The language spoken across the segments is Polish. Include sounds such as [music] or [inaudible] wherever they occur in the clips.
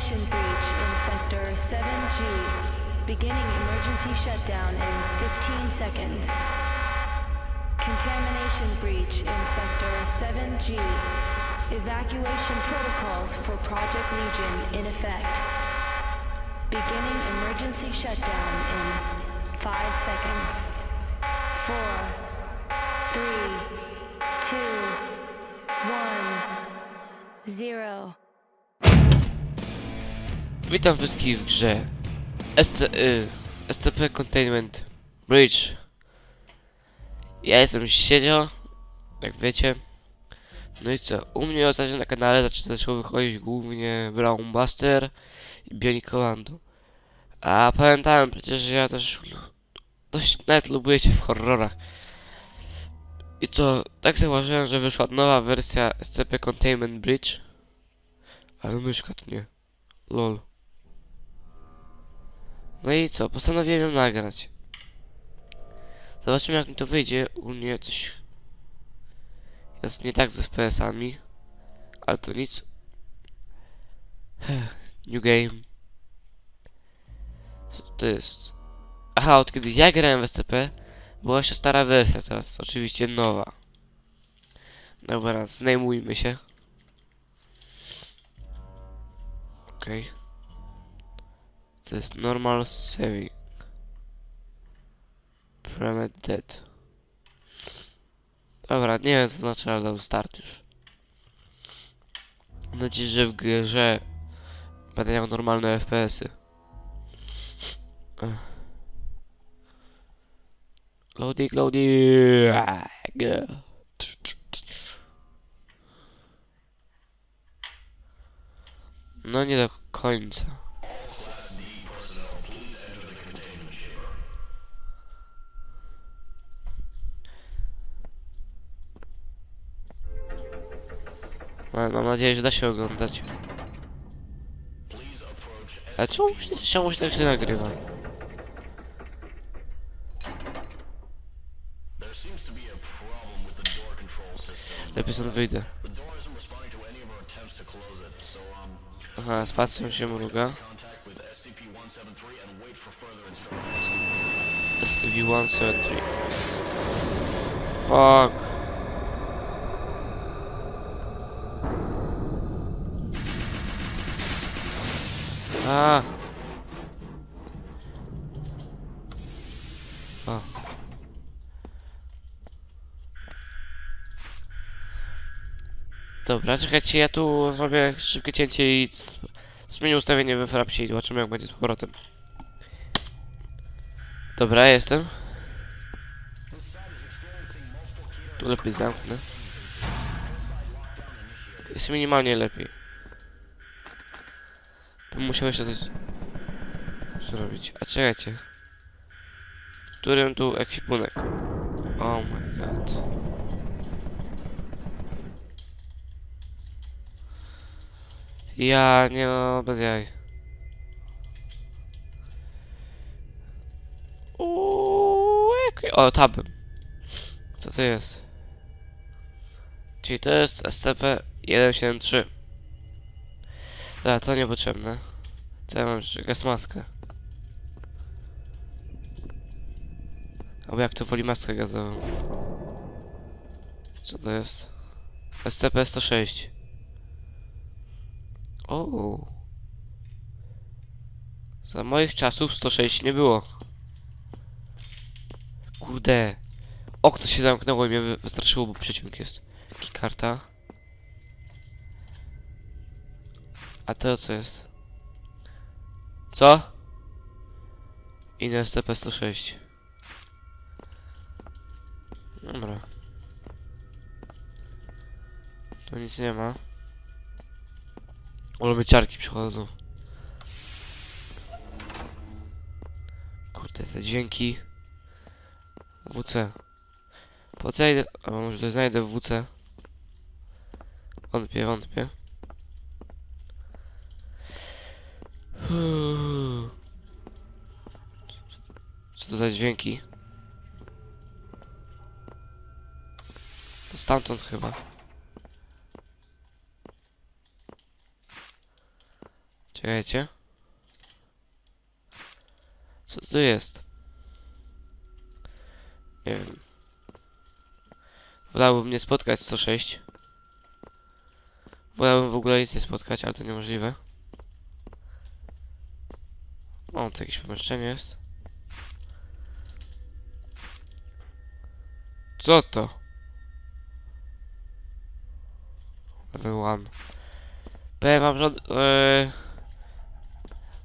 Contamination breach in Sector 7G. Beginning emergency shutdown in 15 seconds. Contamination breach in Sector 7G. Evacuation protocols for Project Legion in effect. Beginning emergency shutdown in 5 seconds. 4, 3, 2, 1, 0. Witam wszystkich w grze SC, y, SCP Containment Bridge. Ja jestem Siedzio, jak wiecie. No i co, u mnie ostatnio na kanale zaczę- zaczęło wychodzić głównie Brown Buster i Bionic Commando. A pamiętałem przecież, że ja też dość nawet lubię się w horrorach. I co, tak zauważyłem, że wyszła nowa wersja SCP Containment Bridge. Ale myszka to nie. Lol. No i co, postanowiłem ją nagrać. Zobaczymy jak mi to wyjdzie. U mnie coś jest nie tak z FPS-ami. Ale to nic. New game. Co to jest? Aha, od kiedy ja grałem w SCP, była jeszcze stara wersja, teraz oczywiście nowa. Dobra, znajmujmy się. Okej. To jest normal saving. Premed dead. Dobra, nie wiem co znaczy, ale dał start już. Mam nadzieję, że w grze będę miał normalne FPS-y. Loading, loading. No nie do końca. Mam, mam nadzieję, że da się oglądać. Ale czemu, czemu się tak się nagrywa? Lepiej stąd wyjdę. Aha, spacją się mruga. SCP-173 Fuck A O Dobra, czekajcie, ja tu zrobię szybkie cięcie i zmienię ustawienie we frapsie i zobaczymy jak będzie z powrotem. Dobra, jestem. Tu lepiej zamknę. Jest minimalnie lepiej. Bym musiał jeszcze coś zrobić. A czekajcie. Którym tu ekwipunek? Oh my god. Ja nie no, bez jaj. O, tabem. Co to jest? Czyli to jest SCP-173. Dobra, to niepotrzebne. Co ja mam? Gazmaskę. Albo jak to woli maskę gazową. Co to jest? SCP-106. O. Za moich czasów 106 nie było. Kurde. Okno się zamknęło i mnie wy- wystraszyło, bo przeciąg jest. Karta. A to co jest? Co? Inne SCP-106. Dobra. Tu nic nie ma. Mnie ciarki przychodzą. Kurde, te dźwięki. WC. Po co ja idę? A może znajdę w WC? Wątpię, wątpię. Co to za dźwięki? To stamtąd chyba. Czekajcie. Co tu jest? Nie wiem. Wolałbym nie spotkać 106. Wolałbym w ogóle nic nie spotkać, ale to niemożliwe. O, to jakieś pomieszczenie jest. Co to? Level one. Powiem wam, że... Yy,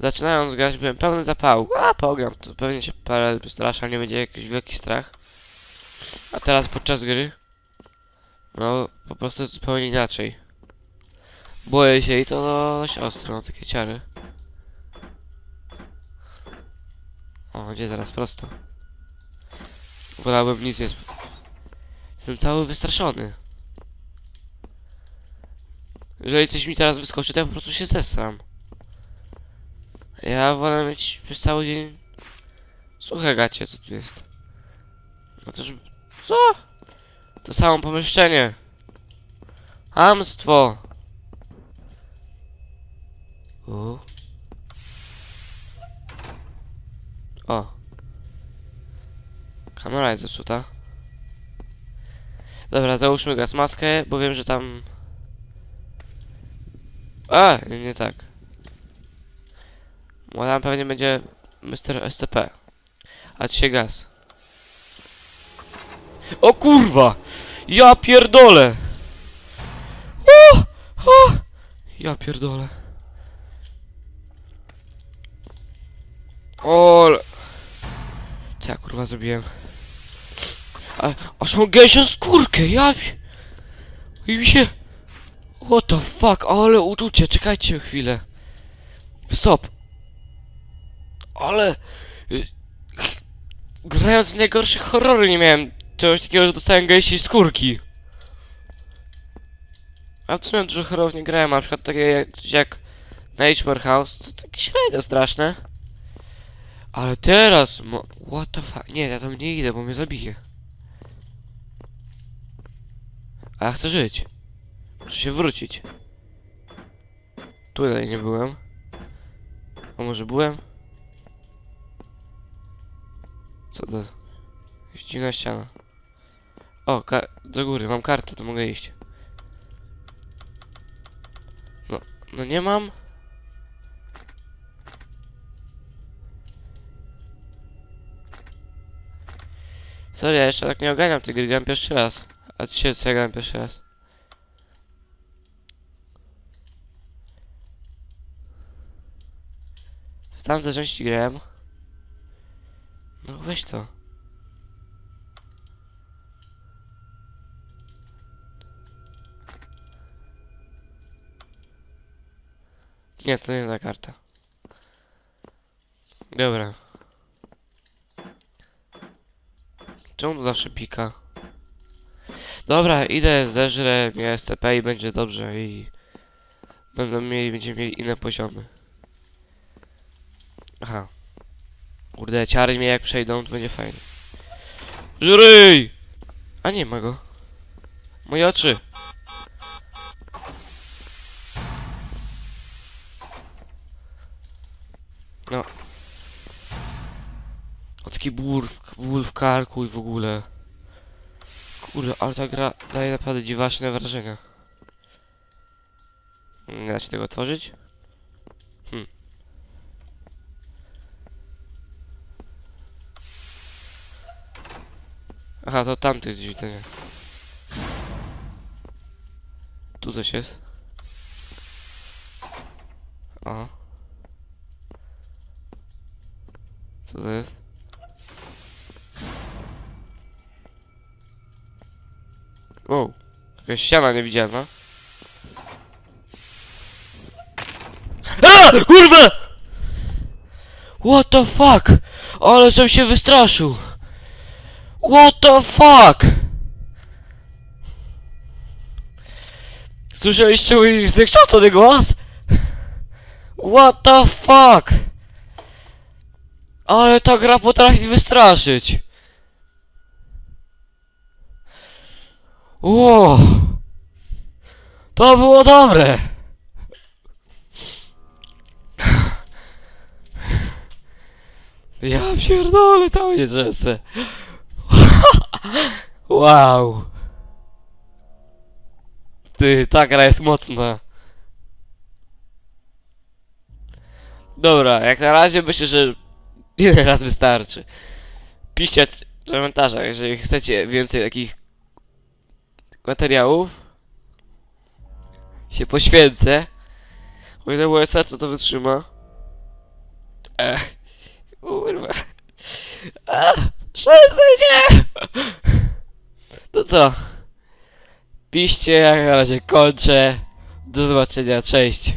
zaczynając grać byłem pełny zapału. A, pogram, to pewnie się parę wystrasza, nie będzie jakiś wielki strach. A teraz podczas gry... No, po prostu zupełnie inaczej. Boję się i to dość ostro, no, takie ciary. O, gdzie teraz prosto? Wolałbym nic nie... sp- Jestem cały wystraszony. Jeżeli coś mi teraz wyskoczy, to ja po prostu się zesram. Ja wolę mieć przez cały dzień suche gacie, co tu jest. No to żeby... Co? To samo pomieszczenie. Hamstwo. U. O. Kamera jest zepsuta. Dobra, załóżmy gaz maskę, bo wiem, że tam... A, nie, nie tak. Bo tam pewnie będzie Mr. SCP. A dzisiaj gaz. O kurwa! Ja pierdolę! O! O! Ja pierdolę. O! Co ja kurwa zrobiłem? A, aż mam gęsią skórkę, ja... I mi się... What the fuck, ale uczucie, czekajcie chwilę. Stop. Ale... y, Grając w najgorsze horrory nie miałem czegoś takiego, że dostałem gęsiej skórki. A w sumie dużo horrorów nie grałem, na przykład takie jak, jak Nightmare House, to takie średnio straszne. Ale teraz. What the fuck, nie, ja tam nie idę, bo mnie zabije. A ja chcę żyć. Muszę się wrócić. Tutaj nie byłem. A może byłem? Co to? Dziwna ściana. O, do góry, mam kartę, to mogę iść. No, no nie mam. Sorry, ja jeszcze tak nie oganiam tej gry, pierwszy raz. A dzisiaj co ja grałem pierwszy raz? W tamte części grałem. No weź to. Nie, to nie ta karta. Dobra. Czemu to zawsze pika? Dobra, idę, zeżrę mnie SCP i będzie dobrze i... Będą mieli, będziemy mieli inne poziomy. Aha. Kurde, ciary mnie jak przejdą, to będzie fajnie. Żryj! A nie ma go. Moje oczy. No. O taki ból w, ból w karku i w ogóle. Kurde, ale ta gra daje naprawdę dziwaczne wrażenia. Nie da się tego otworzyć? Hm. Aha, to tamty gdzieś widzenia. Tu coś jest. O. Co to jest? Wow. Jakaś ściana niewidzialna. A! Kurwa! What the fuck? Ale żem się wystraszył. What the fuck? Słyszeliście mój zniekształcony głos? What the fuck? Ale ta gra potrafi wystraszyć. Ło! To było dobre! Ja pierdolę, to będzie drzese. Wow! Ty, ta gra jest mocna. Dobra, jak na razie myślę, że [laughs] jeden raz wystarczy. Piszcie w komentarzach, jeżeli chcecie więcej takich materiałów. Się poświęcę. O ile moje serce to wytrzyma. Ech. Kurwa. Trzęsę się! To co? Piszcie, jak na razie kończę. Do zobaczenia, cześć.